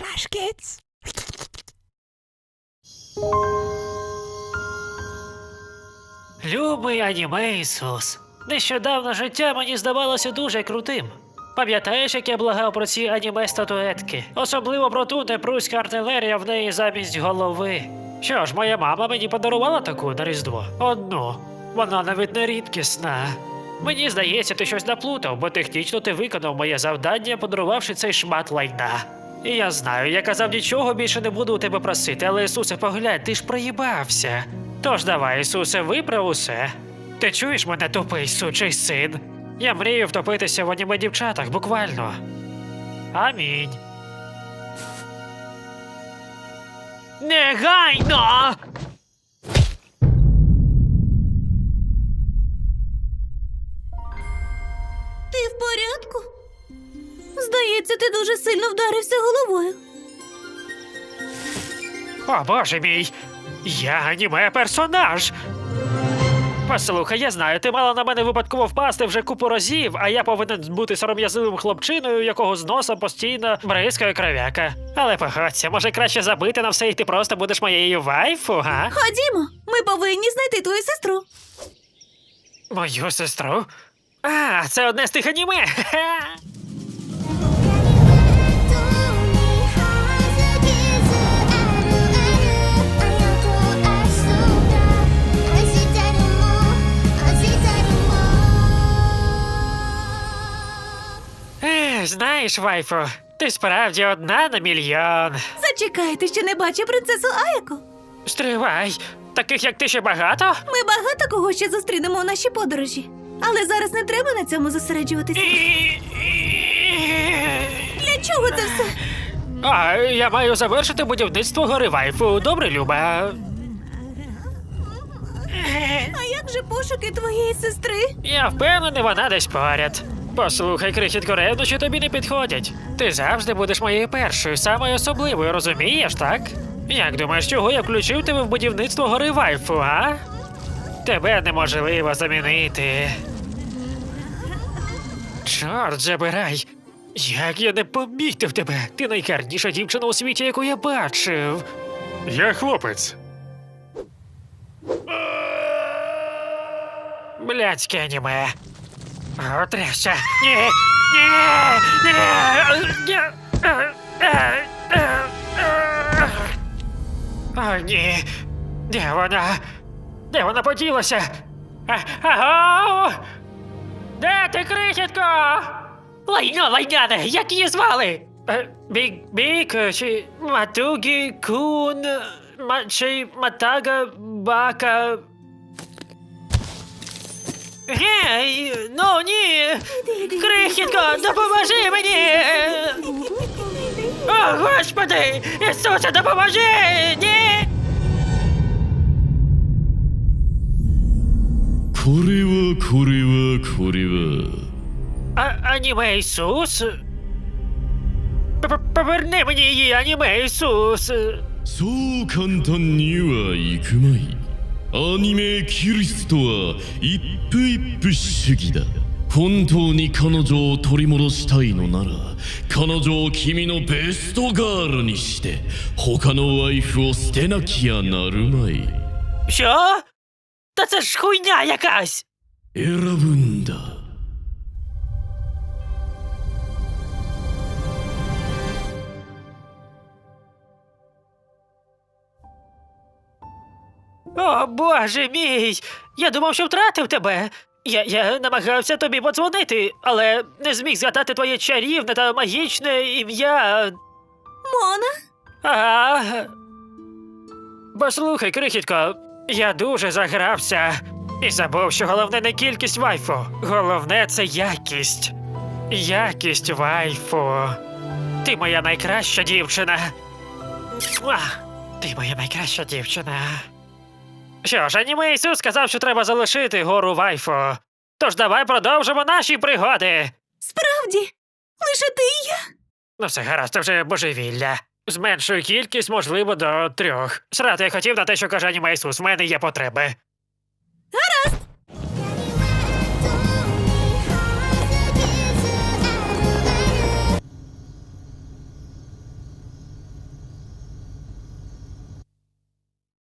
Flash Kids. Любий аніме Ісус. Нещодавно життя мені здавалося дуже крутим. Пам'ятаєш, як я благав про ці аніме статуетки? Особливо про ту, де пруська артилерія в неї замість голови. Що ж, моя мама мені подарувала таку на Різдво. Одну. Вона навіть не рідкісна. Мені здається, ти щось наплутав, бо технічно ти виконав моє завдання, подарувавши цей шмат лайна. І я знаю, я казав нічого більше не буду у тебе просити, але Ісусе, поглянь, ти ж проїбався. Тож давай, Ісусе, виправ усе. Ти чуєш мене, тупий сучий син? Я мрію втопитися в аніме дівчатах, буквально. Амінь. Негайно! Ти в порядку? Здається, ти дуже сильно вдарився головою. О боже мій! Я аніме персонаж. Послухай, я знаю, ти мала на мене випадково впасти вже купу разів, а я повинен бути сором'язливим хлопчиною, якого з носа постійно бризкає кров'яка. Але погодься, може краще забити на все, і ти просто будеш моєю вайфу, га? Ходімо, ми повинні знайти твою сестру. Мою сестру? А, це одне з тих аніме. Ха-ха.「знаєш, вайфу, ти справді одна на мільйон. Зачекай, ти ще не бачив принцесу Аяко. Стривай, таких як ти ще багато? Ми багато кого ще зустрінемо у нашій подорожі. Але зараз не треба на цьому зосереджуватися. Для чого це все? А, я маю завершити будівництво гори вайфу. Добре, Люба. А як же пошуки твоєї сестри? Я впевнений, вона десь поряд. Послухай, крихітко, ревнощі тобі не підходять. Ти завжди будеш моєю першою, самою особливою, розумієш, так? Як думаєш, чого я включив тебе в будівництво гори вайфу, а? Тебе неможливо замінити. Чорт забирай. Як я не помітив тебе. Ти найгарніша дівчина у світі, яку я бачив. Я хлопець. Блядське аніме. О, трясся. Ні! Ні! Ні! Ні! Е, е, е. О, ні. Де вона? Де вона поділася? А! Де ти, крихітко? Лайно, лайняне, як її звали? Е, Бік, бік, чи Матугі, кун, ма, чи Матага, бака, Гей, ну ні! Крихітко, допоможи мені! О, господи! Ісусе, допоможи! Ні! これはこれはこれは А, аніме Ісус? П- п- Поверни мені її, аніме Ісус! そう簡単にはいくまい アニメキリストは一夫一夫主義だ本当に彼女を取り戻したいのなら彼女を君のベストガールにして他のワイフを捨てなきゃなるまい Що? Та це ж хуйня якась! 選ぶ О, боже мій! Я думав, що втратив тебе. Я, я намагався тобі подзвонити, але не зміг згадати твоє чарівне та магічне ім'я. Мона? Ага. Послухай, крихітко, я дуже загрався і забув, що головне не кількість вайфу. Головне це якість. Якість вайфу. Ти моя найкраща дівчина. Муа! Ти моя найкраща дівчина. Що ж, аніме Ісус сказав, що треба залишити гору вайфу. Тож давай продовжимо наші пригоди. Справді, лише ти і я. Ну, все гаразд, це вже божевілля. Зменшую кількість, можливо, до трьох. Срати я хотів на те, що каже аніме Ісус, в мене є потреби. Гаразд.